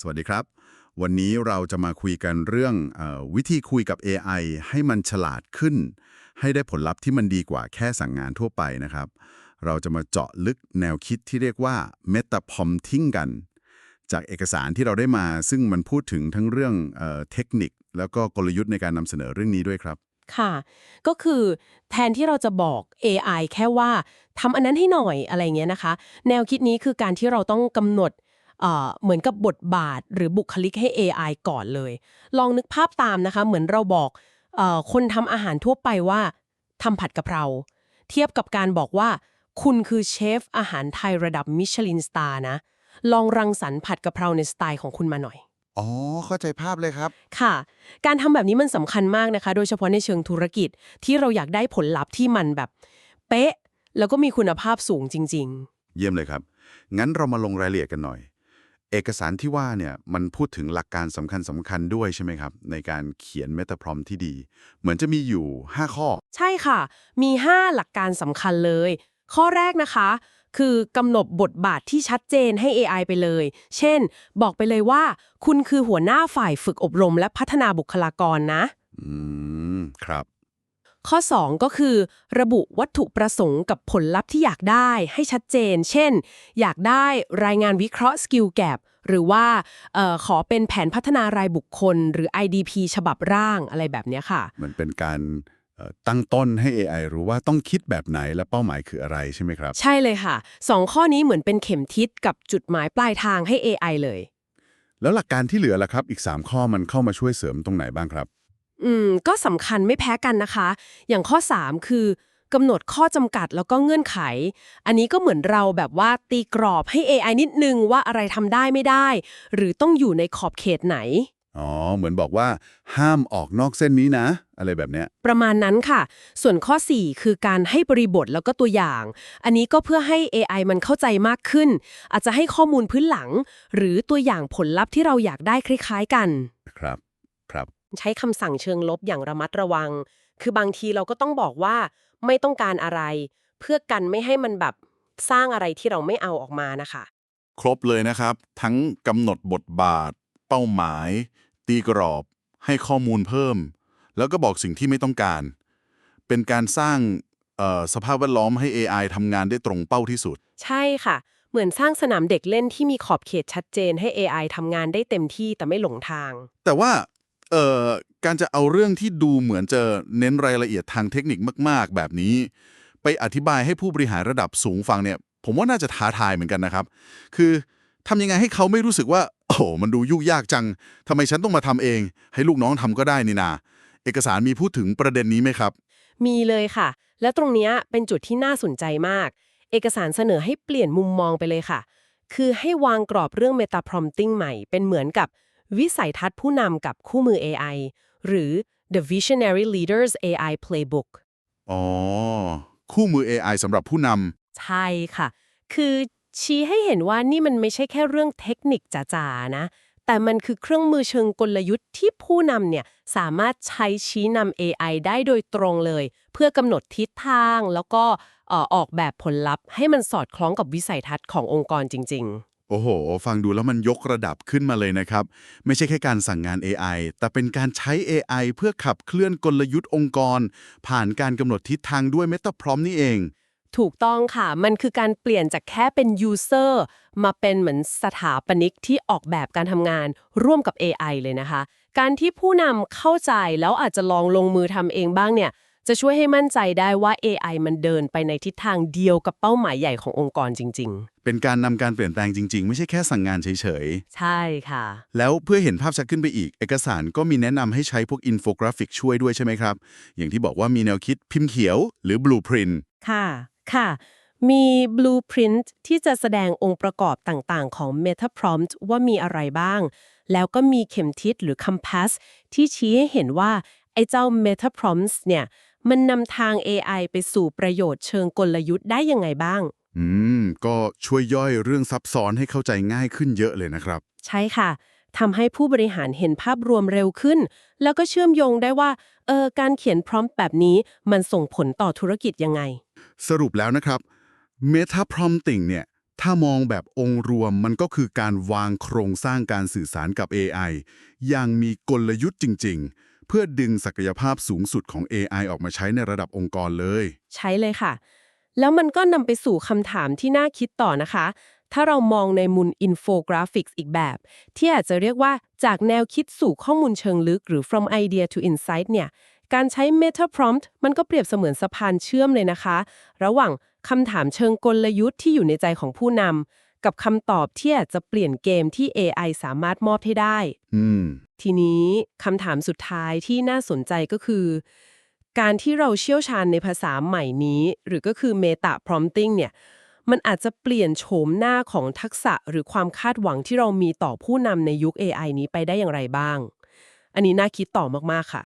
สวัสดีครับ วันนี้เราจะมาคุยกันเรื่องอวิธีคุยกับ AI ให้มันฉลาดขึ้น ให้ได้ผลลัพธ์ที่มันดีกว่าแค่สั่งงานทั่วไปนะครับ เราจะมาเจาะลึกแนวคิดที่เรียกว่า Meta Prompting กัน จากเอกสารที่เราได้มา ซึ่งมันพูดถึงทั้งเรื่องเออเทคนิค แล้วก็กลยุทธ์ในการนำเสนอเรื่องนี้ด้วยครับค่ะ ก็คือแทนที่เราจะบอก AI แค่ว่าทำอันนั้นให้หน่อยอะไรเงี้ยนะคะ แนวคิดนี้คือการที่เราต้องกำหนด เอ่อเหมือนกับบทบาทหรือบุคลิกให้ AI ก่อนเลย ลองนึกภาพตามนะคะ เหมือนเราบอกเออคนทำอาหารทั่วไปว่าทำผัดกะเพรา เทียบกับการบอกว่า คุณคือเชฟอาหารไทยระดับมิชลินสตาร์นะ ลองรังสรรค์ผัดกะเพราในสไตล์ของคุณมาหน่อยอ๋อ เข้าใจภาพเลยครับ ค่ะ การทำแบบนี้มันสำคัญมากนะคะ โดยเฉพาะในเชิงธุรกิจที่เราอยากได้ผลลัพธ์ที่มันแบบ เป๊ะ แล้วก็มีคุณภาพสูงจริงเยี่ยมเลยครับ งั้นเรามาลงรายละเอียดกันหน่อย เอกสารที่ว่าเนี่ยมันพูดถึงหลักการสำคัญสำคัญๆด้วยใช่ไหมครับ ในการเขียน Meta Prompt ที่ดี เหมือนจะมีอยู่ 5 ข้อๆใช่ค่ะ มี 5 หลักการสำคัญเลย ข้อแรกนะคะ คือกำหนดบทบาทที่ชัดเจนให้ AI ไปเลย เช่น บอกไปเลยว่า คุณคือหัวหน้าฝ่ายฝึกอบรมและพัฒนาบุคลากรนะ อืม ครับ ข้อ 2 ก็คือ ระบุวัตถุประสงค์กับผลลัพธ์ที่อยากได้ให้ชัดเจน เช่น อยากได้รายงานวิเคราะห์สกิลแก p หรือว่าเออขอเป็นแผนพัฒนารายบุคคล หรือ IDP ฉบับร่างอะไรแบบเนี้ยค่ะ มันเป็นการเอ่อตั้งต้นให้ AI รู้ว่าต้องคิดแบบไหนและเป้าหมายคืออะไรใช่ไหมครับ ใช่เลยค่ะ 2 ข้อนี้เหมือนเป็นเข็มทิศกับจุดหมายปลายทางให้ AI เลย แล้วหลักการที่เหลือล่ะครับ อีก 3 ข้อมันเข้ามาช่วยเสริมตรงไหนบ้างครับ อืม ก็สำคัญไม่แพ้กันนะคะ อย่างข้อ 3 คือกำหนดข้อจำกัดแล้วก็เงื่อนไข อันนี้ก็เหมือนเราแบบว่าตีกรอบให้ AI นิดนึงว่าอะไรทำได้ไม่ได้ หรือต้องอยู่ในขอบเขตไหน อ๋อ เหมือนบอกว่าห้ามออกนอกเส้นนี้นะ อะไรแบบเนี้ย ประมาณนั้นค่ะ ส่วนข้อ 4 คือการให้บริบทแล้วก็ตัวอย่าง อันนี้ก็เพื่อให้ AI มันเข้าใจมากขึ้น อาจจะให้ข้อมูลพื้นหลัง หรือตัวอย่างผลลัพธ์ที่เราอยากได้คล้าย ๆ กัน ครับครับ ใช้คำสั่งเชิงลบอย่างระมัดระวัง คือบางทีเราก็ต้องบอกว่าไม่ต้องการอะไร เพื่อกันไม่ให้มันแบบสร้างอะไรที่เราไม่เอาออกมานะคะ ครบเลยนะครับ ทั้งกำหนดบทบาท เป้าหมาย ตีกรอบ ให้ข้อมูลเพิ่ม แล้วก็บอกสิ่งที่ไม่ต้องการ เป็นการสร้างเอ่อสภาพแวดล้อมให้ AI ทำงานได้ตรงเป้าที่สุด ใช่ค่ะ เหมือนสร้างสนามเด็กเล่นที่มีขอบเขตชัดเจนให้ AI ทำงานได้เต็มที่แต่ไม่หลงทาง แต่ว่า เอ่อการจะเอาเรื่องที่ดูเหมือนจะเน้นรายละเอียดทางเทคนิคมาก ๆ แบบนี้ ไปอธิบายให้ผู้บริหารระดับสูงฟังเนี่ย ผมว่าน่าจะท้าทายเหมือนกันนะครับ คือทำยังไงให้เขาไม่รู้สึกว่า โอ้มันดูยุ่งยากจังทำไมฉันต้องมาทำเอง ให้ลูกน้องทำก็ได้นี่นาเอกสารมีพูดถึงประเด็นนี้ไหมครับ มีเลยค่ะ และตรงนี้เป็นจุดที่น่าสนใจมาก เอกสารเสนอให้เปลี่ยนมุมมองไปเลยค่ะ คือให้วางกรอบเรื่อง Meta Prompting ใหม่เป็นเหมือนกับ วิสัยทัศน์ผู้นำกับคู่มือ AI หรือ The Visionary Leaders AI Playbook อ๋อ คู่มือ AI สำหรับผู้นใช่ค่ะ คือชี้ให้เห็นว่านี่มันไม่ใช่แค่เรื่องเทคนิคจ๋าๆนะ แต่มันคือเครื่องมือเชิงกลยุทธ์ที่ผู้นำเนี่ยสามารถใช้ชี้นำ AI ได้โดยตรงเลย เพื่อกำหนดทิศทางแล้วก็เอ่อออกแบบผลลัพธ์ให้มันสอดคล้องกับวิสัยทัศน์ขององค์กรจริงำ โอ้โห ฟังดูแล้วมันยกระดับขึ้นมาเลยนะครับ ไม่ใช่แค่การสั่งงาน AI แต่เป็นการใช้ AI เพื่อขับเคลื่อนกลยุทธ์องค์กร ผ่านการกำหนดทิศทางด้วย Meta Prompt นี่เอง ถูกต้องค่ะ มันคือการเปลี่ยนจากแค่เป็น user มาเป็นเหมือนสถาปนิกที่ออกแบบการทำงานร่วมกับ AI เลยนะคะ การที่ผู้นำเข้าใจแล้วอาจจะลองลงมือทำเองบ้างเนี่ย จะช่วยให้มั่นใจได้ว่า AI มันเดินไปในทิศทางเดียวกับเป้าหมายใหญ่ขององค์กรจริงเป็นการนำการเปลี่ยนแปลงจริง ๆ ไม่ใช่แค่สั่งงานเฉยๆใช่ค่ะ ๆ แล้วเพื่อเห็นภาพชัดขึ้นไปอีก เอกสารก็มีแนะนำให้ใช้พวกอินโฟกราฟิกช่วยด้วยใช่ไหมครับ อย่างที่บอกว่ามีแนวคิดพิมพ์เขียวหรือ blueprint ค่ะ ค่ะ มี blueprint ที่จะแสดงองค์ประกอบต่างๆ ของ Meta Prompt ว่ามีอะไรบ้าง แล้วก็มีเข็มทิศหรือ compass ที่ชี้ให้เห็นว่า ไอ้เจ้า Meta Prompts เนี่ย มันนำทาง AI ไปสู่ประโยชน์เชิงกลยุทธ์ได้ยังไงบ้าง อืม ก็ช่วยย่อยเรื่องซับซ้อนให้เข้าใจง่ายขึ้นเยอะเลยนะครับ ใช่ค่ะทำให้ผู้บริหารเห็นภาพรวมเร็วขึ้น แล้วก็เชื่อมโยงได้ว่า เออ การเขียนพร้อมแบบนี้มันส่งผลต่อธุรกิจยังไง สรุปแล้วนะครับ Meta Prompting เนี่ย ถ้าถ้ามองแบบองค์รวมมันก็คือการวางโครงสร้างการสื่อสารกับ AI อย่างมีกลยุทธ์จริง ๆ เพื่อดึงศักยภาพสูงสุดของ AI ออกมาใช้ในระดับองค์กรเลย ใช้เลยค่ะ แล้วมันก็นำไปสู่คำถามที่น่าคิดต่อนะคะ ถ้าเรามองในมุมอินโฟกราฟิกอีกแบบ ที่อาจจะเรียกว่าจากแนวคิดสู่ข้อมูลเชิงลึก หรือ from idea to insight เนี่ย การใช้ meta prompt มันก็เปรียบเสมือนสะพานเชื่อมเลยนะคะ ระหว่างคำถามเชิงกลยุทธ์ที่อยู่ในใจของผู้นำ กับคำตอบที่อาจจะเปลี่ยนเกมที่ AI สามารถมอบให้ได้ อืม ทีนี้คำถามสุดท้ายที่น่าสนใจก็คือ การที่เราเชี่ยวชาญในภาษาใหม่นี้ หรือก็คือ Meta Prompting เนี่ย มันอาจจะเปลี่ยนโฉมหน้าของทักษะหรือความคาดหวังที่เรามีต่อผู้นำในยุค AI นี้ไปได้อย่างไรบ้าง อันนี้น่าคิดต่อมากๆค่ะ